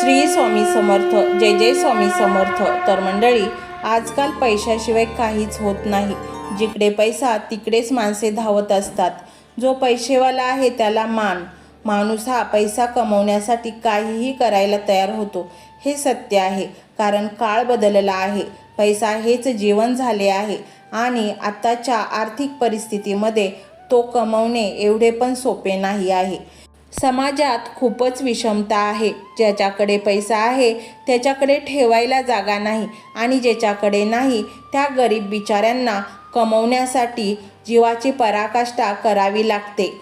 श्री स्वामी समर्थ जय जय स्वामी समर्थ. तर मंडळी आजकाल पैशाशिवाय काहीच होत नाही. जिकडे पैसा तिकडेच माणसे धावत असतात. जो पैसेवाला आहे त्याला मान. माणूस हा पैसा कमवण्यासाठी काहीही करायला तयार होतो. हे सत्य आहे कारण काळ बदलला आहे. पैसा हेच जीवन झाले आहे. आणि आत्ताच्या आर्थिक परिस्थितीमध्ये तो कमवणे एवढे पण सोपे नाही आहे. समाजात खूपच विषमता आहे. ज्याच्याकडे पैसा आहे त्याच्याकडे ठेवायला जागा नाही आणि ज्याच्याकडे नाही त्या गरीब बिचाऱ्यांना कमवण्यासाठी जीवाची पराकाष्ठा करावी लागते.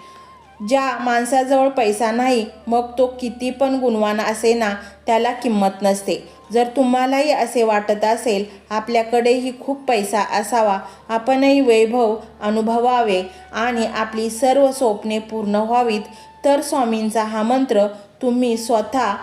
ज्या माणसाजवळ पैसा नाही मग तो किती पण गुणवान असे ना त्याला किंमत नसते. जर तुम्हालाही असे वाटत असेल आपल्याकडेही खूप पैसा असावा आपणही वैभव अनुभवावे आणि आपली सर्व स्वप्ने पूर्ण व्हावीत तर स्वामींचा हा मंत्र तुम्ही स्वतः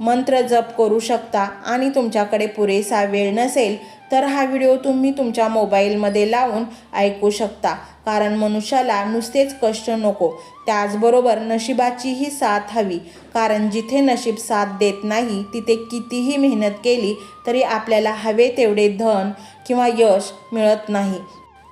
मंत्र जप करू शकता आणि तुमच्याकडे पुरेसा वेळ नसेल तर हा व्हिडिओ तुम्ही तुमच्या मोबाईलमध्ये लावून ऐकू शकता. कारण मनुष्याला नुसतेच कष्ट नको त्याचबरोबर नशिबाचीही साथ हवी. कारण जिथे नशीब साथ देत नाही तिथे कितीही मेहनत केली तरी आपल्याला हवे तेवढे धन किंवा यश मिळत नाही.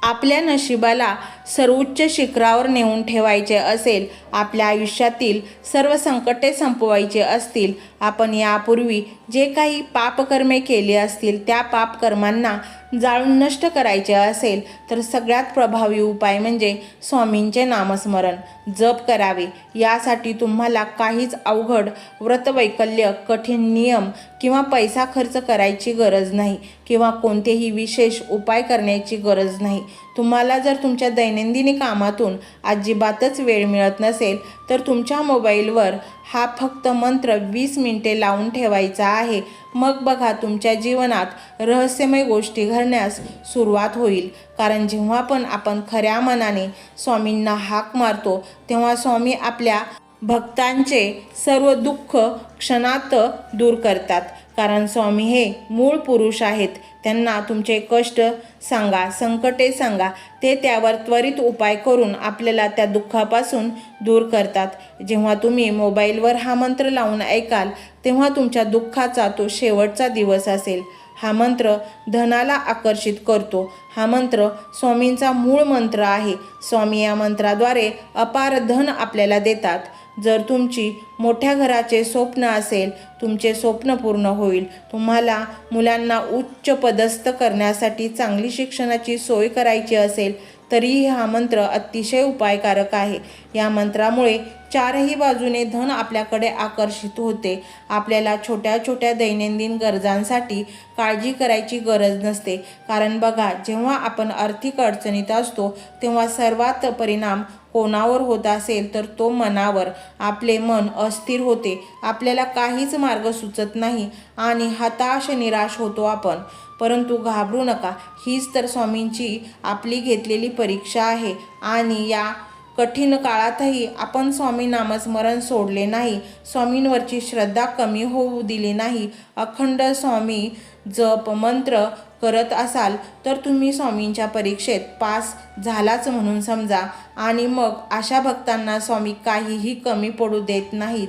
आपल्या नशिबाला सर्वोच्च शिखरावर नेऊन ठेवायचे असेल आपल्या आयुष्यातील सर्व संकटे संपवायचे असतील. आपण यापूर्वी जे काही पापकर्मे केली असतील त्या पापकर्मांना जाळून नष्ट करायचे असेल तर सगळ्यात प्रभावी उपाय म्हणजे स्वामींचे नामस्मरण जप करावे. यासाठी तुम्हाला काहीच अवघड व्रतवैकल्य कठीण नियम किंवा पैसा खर्च करायची गरज नाही किंवा कोणतेही विशेष उपाय करण्याची गरज नाही. तुम्हाला जर तुमच्या दैनंदिनी कामातून अजिबातच वेळ मिळत नसेल तर तुमच्या मोबाईलवर हा फक्त मंत्र वीस मिनिटे लावून ठेवायचा आहे. मग बघा तुमच्या जीवनात रहस्यमय गोष्टी घडण्यास सुरुवात होईल. कारण जेव्हा पण आपण खऱ्या मनाने स्वामींना हाक मारतो तेव्हा स्वामी आपल्या भक्तांचे सर्व दुःख क्षणात दूर करतात. कारण स्वामी हे मूळ पुरुष आहेत. त्यांना तुमचे कष्ट सांगा संकटे सांगा ते त्यावर त्वरित उपाय करून आपल्याला त्या दुःखापासून दूर करतात. जेव्हा तुम्ही मोबाईलवर हा मंत्र लावून ऐकाल तेव्हा तुमच्या दुःखाचा तो शेवटचा दिवस असेल. हा मंत्र धनाला आकर्षित करतो. हा मंत्र स्वामींचा मूळ मंत्र आहे. स्वामी या मंत्राद्वारे अपार धन आपल्याला देतात. जर तुमची मोठ्या घराचे स्वप्न असेल तुमचे स्वप्न पूर्ण होईल. तुम्हाला मुलांना उच्च पदस्थ करण्यासाठी चांगली शिक्षणाची सोय करायची असेल तरीही हा मंत्र अतिशय उपायकारक आहे. या मंत्रामुळे चारही बाजूने धन आपल्याकडे आकर्षित होते. आपल्याला छोट्या छोट्या दैनंदिन गरजांसाठी काळजी करायची गरज नसते. कारण बघा जेव्हा आपण आर्थिक अडचणीत असतो तेव्हा सर्वात परिणाम कोणावर होत असेल तर तो मनावर. आपले मन अस्थिर होते. आपल्याला काहीच मार्ग सुचत नाही आणि हताश निराश होतो आपण. परंतु घाबरू नका. हीच तर स्वामींची आपली घेतलेली परीक्षा आहे आणि या कठीण काळातही आपण स्वामी नामस्मरण सोडले नाही. स्वामींवरची श्रद्धा कमी होऊ दिली नाही. अखंड स्वामी जप मंत्र करत असाल तर तुम्ही स्वामींच्या परीक्षेत पास झालाच म्हणून समजा. आणि मग अशा भक्तांना स्वामी काहीही कमी पडू देत नाहीत.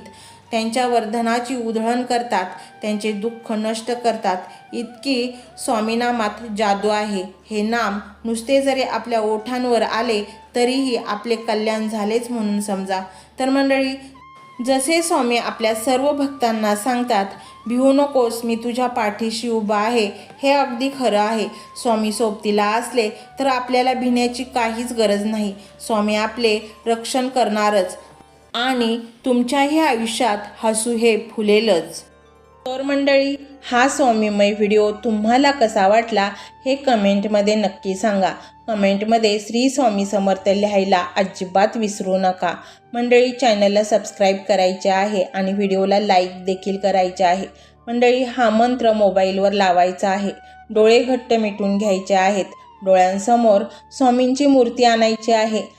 त्यांच्यावर धनाची उधळण करतात त्यांचे दुःख नष्ट करतात. इतकी स्वामीनामात जादू आहे. हे नाम नुसते जरी आपल्या ओठांवर आले तरीही आपले कल्याण झालेच म्हणून समजा. तर मंडळी जसे स्वामी आपल्या सर्व भक्तांना सांगतात भिवू नकोस मी तुझ्या पाठीशी उभा आहे. हे अगदी खरं आहे. स्वामी सोबतीला असले तर आपल्याला भिण्याची काहीच गरज नाही. स्वामी आपले रक्षण करणारच. आणि तुमच्याही आयुष्यात हसू हे फुलेलच. तर मंडळी हा स्वामीमय व्हिडिओ तुम्हाला कसा वाटला हे कमेंटमध्ये नक्की सांगा. कमेंटमध्ये श्री स्वामी समर्थ लिहायला अजिबात विसरू नका. मंडळी चॅनलला सबस्क्राईब करायचे आहे आणि व्हिडिओला लाईक देखील करायचे आहे. मंडळी हा मंत्र मोबाईलवर लावायचा आहे. डोळे घट्ट मिटून घ्यायचे आहेत. डोळ्यांसमोर स्वामींची मूर्ती आणायची आहे.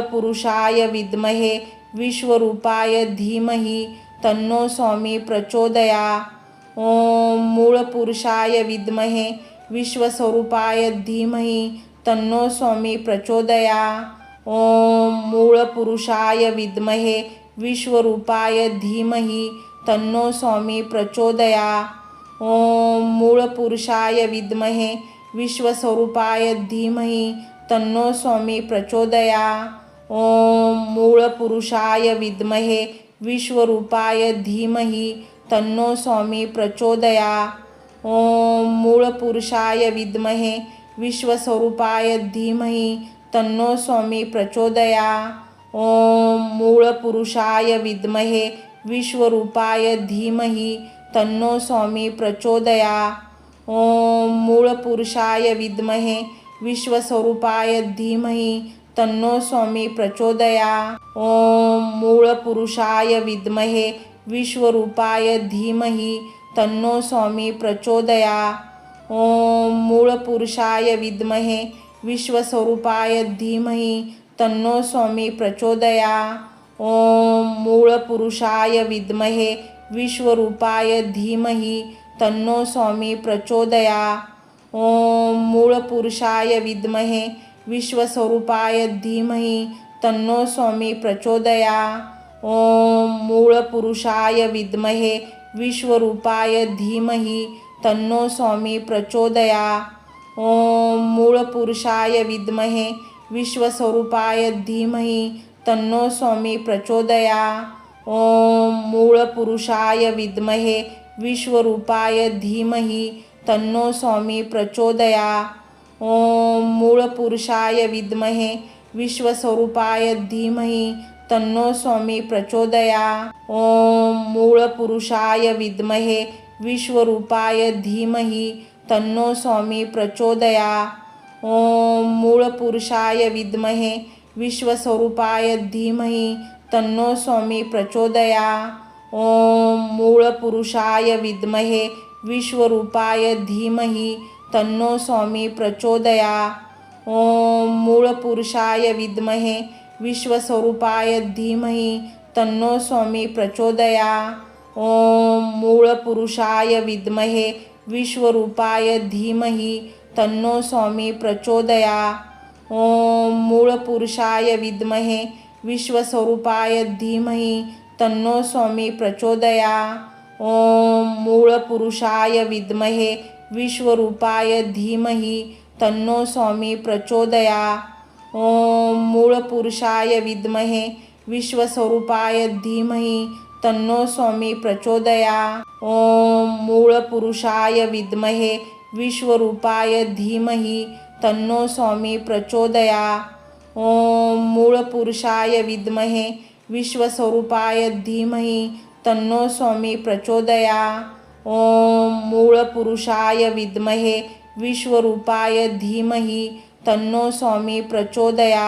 पुरुषाय विद्महे विश्वरूपाय धीमहि तन्नो स्वामी प्रचोदया। ओम मूळपुरुषाय विद्महे विश्वस्वरूपाय धीमहि तन्नो स्वामी प्रचोदया। ओम मूळपुरुषाय विद्महे विश्वरूपाय धीमहि तन्नो स्वामी प्रचोदया। ओम मूळपुरुषाय विद्महे विश्वस्वरूपाय धीमहि तन्नो स्वामी प्रचोदया। ओम मूळपुरुषाय विद्महे विश्वरूपाय धीमहि तन्नो स्वामी प्रचोदया। ओम मूळपुरुषाय विद्महे विश्वस्वरूपाय धीमहि तन्नो स्वामी प्रचोदया। ओम मूळपुरुषाय विद्महे विश्वरूपाय धीमहि तन्नो स्वामी प्रचोदया। ओम मूळपुरुषाय विद्महे विश्वस्वरूपाय धीमहि तन्नो स्वामी प्रचोदया. ओम मूळपुरुषाय विद्महे विश्वरूपाय धीमहि तन्नो स्वामी प्रचोदया. ओम मूळपुरुषाय विद्महे विश्वस्वरूपाय धीमहि तन्नो स्वामी प्रचोदया. ओम मूळपुरुषाय विद्महे विश्वरूपाय धीमहि तन्नो स्वामी प्रचोदया. ओम मूळपुरुषाय विद्महे विश्वस्वरूपाय धीमहि तन्नो स्वामी प्रचोदया। ओम मूळपुरुषाय विद्महे विश्वरूपाय धीमहि तन्नो स्वामी प्रचोदया। ओम मूळपुरुषाय विद्महे विश्वस्वरूपाय धीमहि तन्नो स्वामी प्रचोदया। ओम मूळपुरुषाय विद्महे विश्वरूपाय धीमहि तन्नो स्वामी प्रचोदया। ओम मूळपुरुषाय विद्महे विश्वस्वरूपाय धीमहि तन्नो स्वामी प्रचोदया। ओम मूळपुरुषाय विद्महे विश्वरूपाय धीमहि तन्नो स्वामी प्रचोदया। ओम मूळपुरुषाय विद्महे विश्वस्वरूपाय धीमहि तन्नो स्वामी प्रचोदया। ओम मूळपुरुषाय विद्महे विश्वरूपाय धीमहि तन्नो स्वामी प्रचोदया। ओम मूळपुरुषाय विद्महे विश्वस्वरूपाय धीमहि तन्नो स्वामी प्रचोदया। ओम मूळपुरुषाय विद्महे विश्वरूपाय धीमहि तन्नो स्वामी प्रचोदया। ओम मूळपुरुषाय विद्महे विश्वस्वरूपाय धीमहि तन्नो स्वामी प्रचोदया। ओम मूळपुरुषाय विद्महे विश्वरूपाय धीमहि तन्नो स्वामी प्रचोदया। ओम मूळपुरुषाय विद्महे विश्वस्वरूपाय धीमहि तन्नो स्वामी प्रचोदया। ओम मूळपुरुषाय विद्महे विश्वरूपाय धीमहि तन्नो स्वामी प्रचोदया। ओम मूळपुरुषाय विद्महे विश्वस्वरूपाय धीमहि तन्नो स्वामी प्रचोदया। ओम मूळपुरुषाय विद्महे विश्वरूपाय धीमहि तन्नो स्वामी प्रचोदया।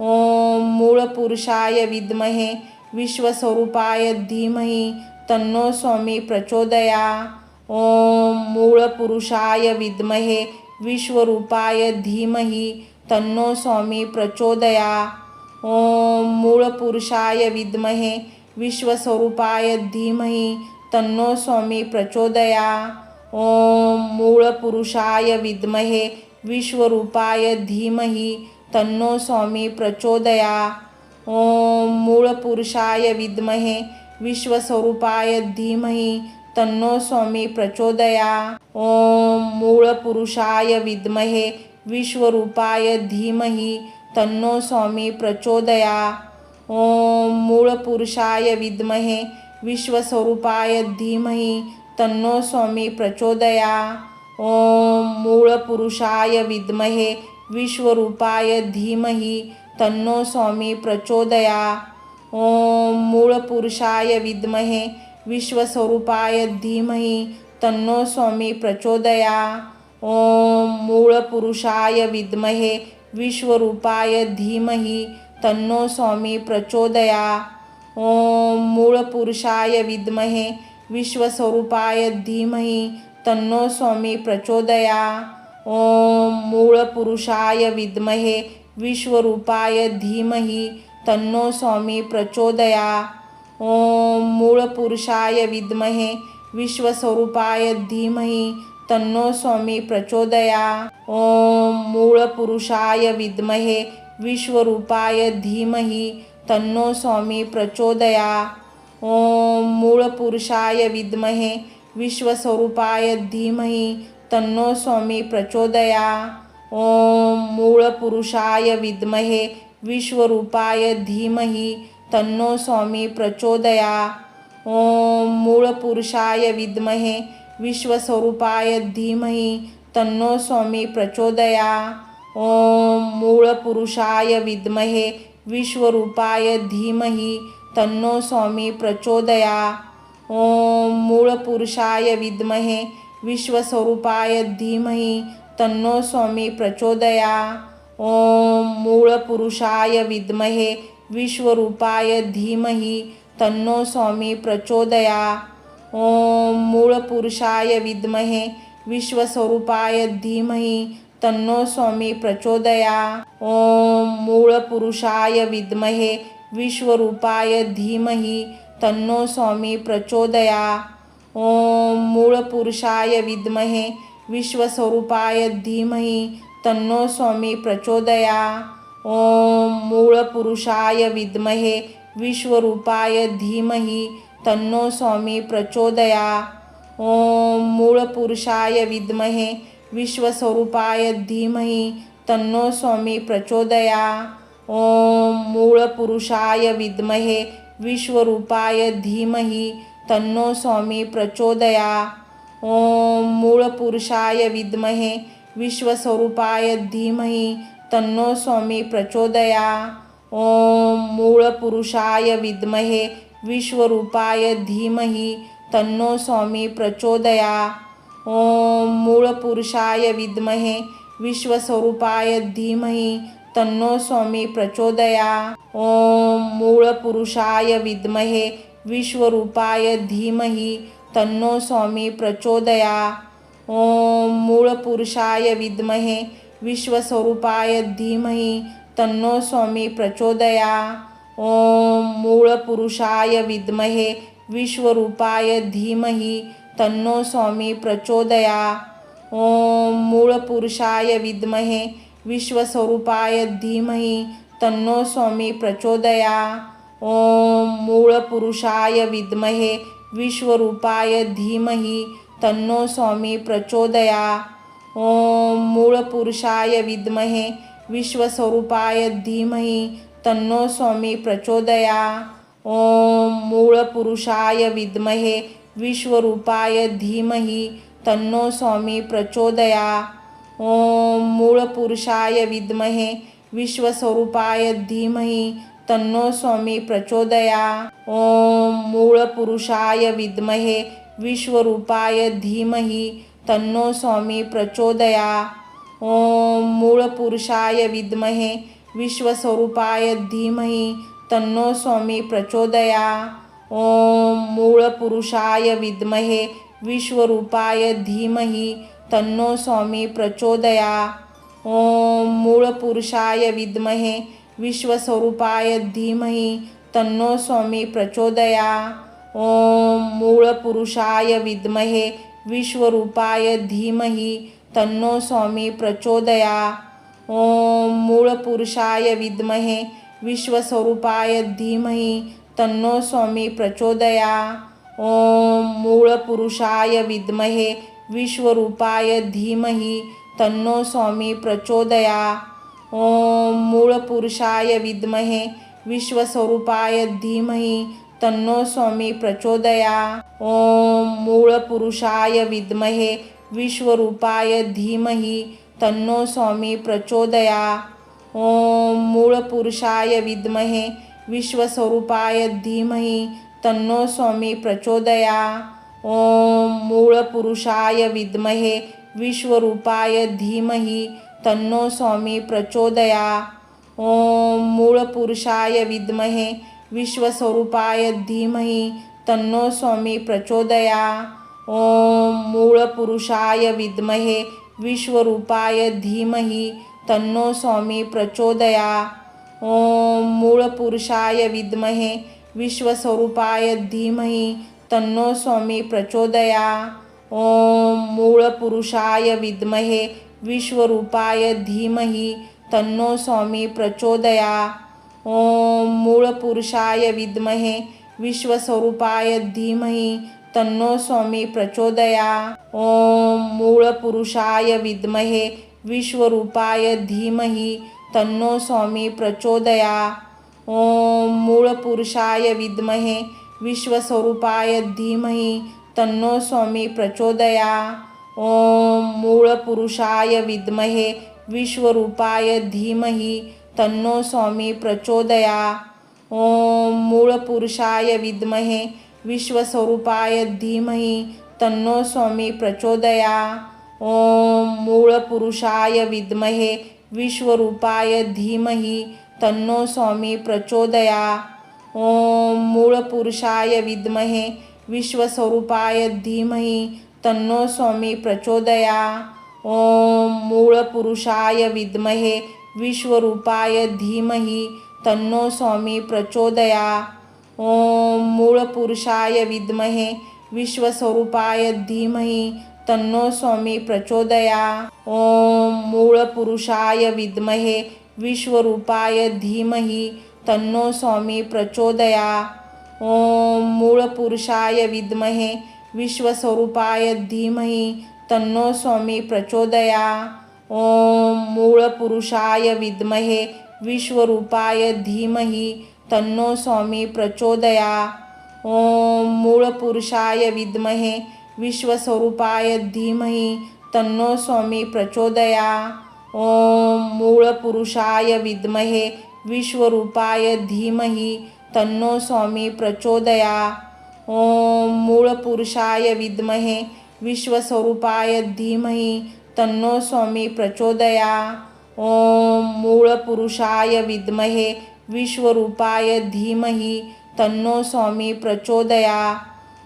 ओम मूळपुरुषाय विद्महे विश्वस्वरूपाय धीमहि तन्नो स्वामी प्रचोदया। ओम मूळपुरुषाय विद्महे विश्वरूपाय धीमहि तन्नो स्वामी प्रचोदया। ओम मूळपुरुषाय विद्महे विश्वस्वरूपाय धीमहि तन्नो स्वामी प्रचोदया। ओम मूळपुरुषाय विद्महे विश्वरूपाय धीमहि तन्नो स्वामी प्रचोदया। ओम मूळपुरुषाय विद्महे विश्वस्वरूपाय धीमहि तन्नो स्वामी प्रचोदया। ओम मूळपुरुषाय विद्महे विश्वरूपाय धीमहि तन्नो स्वामी प्रचोदया। ओम मूळ पुरुषाय विद्महे विश्वस्वरूपाय धीमहि तन्नो स्वामी प्रचोदया। ओम मूळ पुरुषाय विद्महे विश्वरूपाय धीमहि तन्नो स्वामी प्रचोदया। ओम मूळ पुरुषाय विद्महे विश्वस्वरूपाय धीमहि तन्नो स्वामी प्रचोदया। ओम मूळ पुरुषाय विद्महे विश्वरूपाय धीमहि तन्नो स्वामी प्रचोदया। ओम मूळ पुरुषाय विद्महे विश्वस्वरूपाय धीमहि तन्नो स्वामी प्रचोदया. ओम मूळ पुरुषाय विद्महे विश्वरूपाय धीमहि तन्नो स्वामी प्रचोदया. ओम मूळ पुरुषाय विद्महे विश्वस्वरूपाय धीमहि तन्नो स्वामी प्रचोदया. ओम मूळ पुरुषाय विद्महे विश्वरूपाय धीमहि तन्नो स्वामी प्रचोदया। ओम मूळ पुरुषाय विद्महे विश्वस्वरूपाय धीमहि तन्नो स्वामी प्रचोदया। ओम मूळ पुरुषाय विद्महे विश्वरूपाय धीमहि तन्नो स्वामी प्रचोदया। ओम मूळ पुरुषाय विद्महे विश्वस्वरूपाय धीमहि तन्नो स्वामी प्रचोदया। ओम मूळ पुरुषाय विद्महे विश्वरूपाय धीमहि तन्नो स्वामी प्रचोदया। ओम मूळ पुरुषाय विद्महे विश्वस्वरूपाय धीमहि तन्नो स्वामी प्रचोदया। ओम मूळ पुरुषाय विद्महे विश्वरूपाय धीमहि तन्नो स्वामी प्रचोदया। ओम मूळ पुरुषाय विद्महे विश्वस्वरूपाय धीमहि तन्नो स्वामी प्रचोदया. ओम मूळ पुरुषाय विद्महे विश्वरूपाय धीमहि तन्नो स्वामी प्रचोदया. ओम मूळ पुरुषाय विद्महे विश्वस्वरूपाय धीमहि तन्नो स्वामी प्रचोदया. ओम मूळ पुरुषाय विद्महे विश्वरूपाय धीमहि तन्नो स्वामी प्रचोदया. ओम मूळ पुरुषाय विद्महे विश्वस्वरूपाय धीमहि तन्नो स्वामी प्रचोदया। ओम मूळपुरुषाय विद्महे विश्वरूपाय धीमहि तन्नो स्वामी प्रचोदया। ओम मूळपुरुषाय विद्महे विश्वस्वरूपाय धीमहि तन्नो स्वामी प्रचोदया। ओम मूळपुरुषाय विद्महे विश्वरूपाय धीमहि तन्नो स्वामी प्रचोदया। ओम मूळ पुरुषाय विद्महे विश्वस्वरूपाय धीमहि तन्नो स्वामी प्रचोदया। ओम मूळ पुरुषाय विद्महे विश्वरूपाय धीमहि तन्नो स्वामी प्रचोदया। ओम मूळ पुरुषाय विद्महे विश्वस्वरूपाय धीमहि तन्नो स्वामी प्रचोदया। ओम मूळ पुरुषाय विद्महे विश्वरूपाय धीमहि तन्नो स्वामी प्रचोदया। ओम मूळ पुरुषाय विद्महे विश्वस्वरूपाय धीमहि तन्नो स्वामी प्रचोदया। ओम मूळ पुरुषाय विद्महे विश्वरूपाय धीमहि तन्नो स्वामी प्रचोदया। ओम मूळ पुरुषाय विद्महे विश्वस्वरूपाय धीमहि तन्नो स्वामी प्रचोदया। ओम मूळ पुरुषाय विद्महे विश्वरूपाय धीमहि तन्नो स्वामी प्रचोदया। मूल पुरुषाय विद्महे विश्वस्वरूपाय धीमहि तन्नो स्वामी प्रचोदया। मूल पुरुषाय विद्महे विश्वरूपाय धीमहि तन्नो स्वामी प्रचोदया। मूल पुरुषाय विद्महे विश्वस्वरूपाय धीमहि तन्नो स्वामी प्रचोदया। ओम मूळ पुरुषाय विद्महे विश्वरूपाय धीमहि तन्नो स्वामी प्रचोदया। ओम मूळ पुरुषाय विद्महे विश्वस्वरूपाय धीमहि तन्नो स्वामी प्रचोदया। ओम मूळ पुरुषाय विद्महे विश्वरूपाय धीमहि तन्नो स्वामी प्रचोदया। ओम मूळ पुरुषाय विद्महे विश्वस्वरूपाय धीमहि तन्नो स्वामी प्रचोदया। ओम मूळ पुरुषाय विद्महे विश्वरूपाय धीमहि तन्नो स्वामी प्रचोदया। ओम मूळ पुरुषाय विद्महे विश्वस्वरूपाय धीमहि तन्नो स्वामी प्रचोदया। ओम मूळ पुरुषाय विद्महे विश्वरूपाय धीमहि तन्नो स्वामी प्रचोदया। ओम मूळ पुरुषाय विद्महे विश्वस्वरूपाय धीमहि तन्नो स्वामी प्रचोदया। ओम मूळपुरुषाय विद्महे विश्वरूपाय धीमहि तन्नो स्वामी प्रचोदया। ओम मूळपुरुषाय विद्महे विश्वस्वरूपाय धीमहि तन्नो स्वामी प्रचोदया। ओम मूळपुरुषाय विद्महे विश्वरूपाय धीमहि तन्नो स्वामी प्रचोदया। ओम मूळ पुरुषाय विद्महे विश्वस्वरूपाय धीमहि तन्नो स्वामी प्रचोदया। मूल पुरुषाय विद्महे विश्वरूपाय धीमहि तन्नो स्वामी प्रचोदया। ओम मूळ पुरुषाय विद्महे विश्वस्वरूपाय धीमहि तन्नो स्वामी प्रचोदया। मूल पुरुषाय विद्महे विश्वरूपाय धीमहि तन्नो स्वामी प्रचोदया। ओम मूळ पुरुषाय विद्महे विश्वस्वरूपाय धीमहि तन्नो स्वामी प्रचोदया। ओम मूळ पुरुषाय विद्महे विश्वरूपाय धीमहि तन्नो स्वामी प्रचोदया। ओम मूळ पुरुषाय विद्महे विश्वस्वरूपाय धीमहि तन्नो स्वामी प्रचोदया। ओम मूळ पुरुषाय विद्महे विश्वरूपाय धीमहि तन्नो स्वामी प्रचोदया। ओम मूळ पुरुषाय विद्महे विश्वस्वरूपाय धीमहि तन्नो स्वामी प्रचोदया। ओम मूळ पुरुषाय विद्महे विश्वरूपाय धीमहि तन्नो स्वामी प्रचोदया। ओम मूळ पुरुषाय विद्महे विश्वस्वरूपाय धीमहि तन्नो स्वामी प्रचोदया. ओम मूळ पुरुषाय विद्महे विश्वरूपाय धीमहि तन्नो स्वामी प्रचोदया. ओम मूळ पुरुषाय विद्महे विश्वस्वरूपाय धीमहि तन्नो स्वामी प्रचोदया. ओम मूळ पुरुषाय विद्महे विश्वरूपाय धीमहि तन्नो स्वामी प्रचोदया. ओम मूळ पुरुषाय विद्महे विश्वस्वरूपाय धीमहि तन्नो स्वामी प्रचोदया। ओम मूळपुरुषाय विद्महे विश्वरूपाय धीमहि तन्नो स्वामी प्रचोदया। ओम मूळपुरुषाय विद्महे विश्वस्वरूपाय धीमहि तन्नो स्वामी प्रचोदया। ओम मूळपुरुषाय विद्महे विश्वरूपाय धीमहि तन्नो स्वामी प्रचोदया।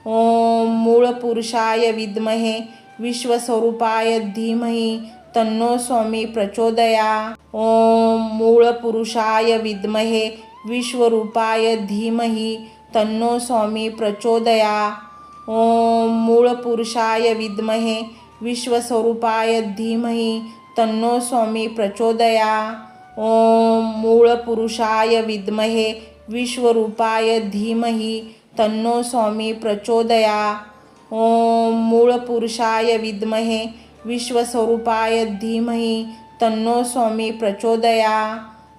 ओम मूळ पुरुषाय विद्महे विश्वस्वरूपाय धीमहि तन्नो स्वामी प्रचोदया। ओम मूळ पुरुषाय विद्महे विश्वरूपाय धीमहि तन्नो स्वामी प्रचोदया। ओम मूळ पुरुषाय विद्महे विश्वस्वरूपाय धीमहि तन्नो स्वामी प्रचोदया। ओम मूळ पुरुषाय विद्महे विश्वरूपाय धीमहि तन्नो स्वामी प्रचोदया। ओम मूळ पुरुषाय विद्महे विश्वस्वरूपाय धीमहि तन्नो स्वामी प्रचोदया।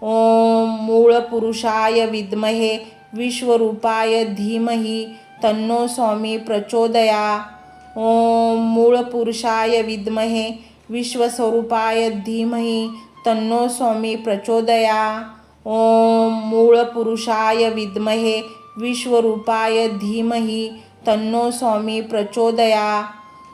ओम मूळ पुरुषाय विद्महे विश्वरूपाय धीमहि तन्नो स्वामी प्रचोदया। ओम मूळ पुरुषाय विद्महे विश्वस्वरूपाय धीमहि तन्नो स्वामी प्रचोदया। ओम मूळ पुरुषाय विद्महे विश्वरूपाय धीमहि तन्नो स्वामी प्रचोदया।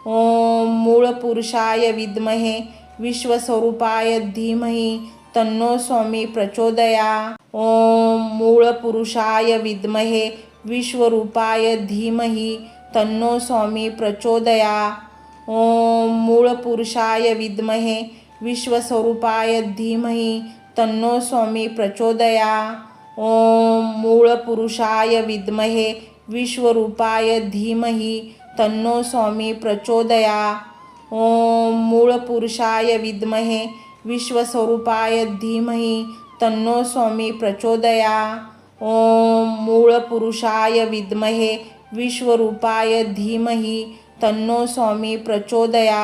ओम मूळ पुरुषाय विद्महे विश्वस्वरूपाय धीमहि तन्नो स्वामी प्रचोदया। ओम मूळ पुरुषाय विद्महे विश्वरूपाय धीमहि तन्नो स्वामी प्रचोदया। ओम मूळ पुरुषाय विद्महे विश्वस्वरूपाय धीमहि तन्नो स्वामी प्रचोदया। ओम मूळ पुरुषाय विद्महे विश्वरूपाय धीमहि तन्नो स्वामी प्रचोदया। ओम मूळ पुरुषाय विद्महे विश्वस्वरूपाय धीमहि तन्नो स्वामी प्रचोदया। ओम मूळ पुरुषाय विद्महे विश्वरूपाय धीमहि तन्नो स्वामी प्रचोदया।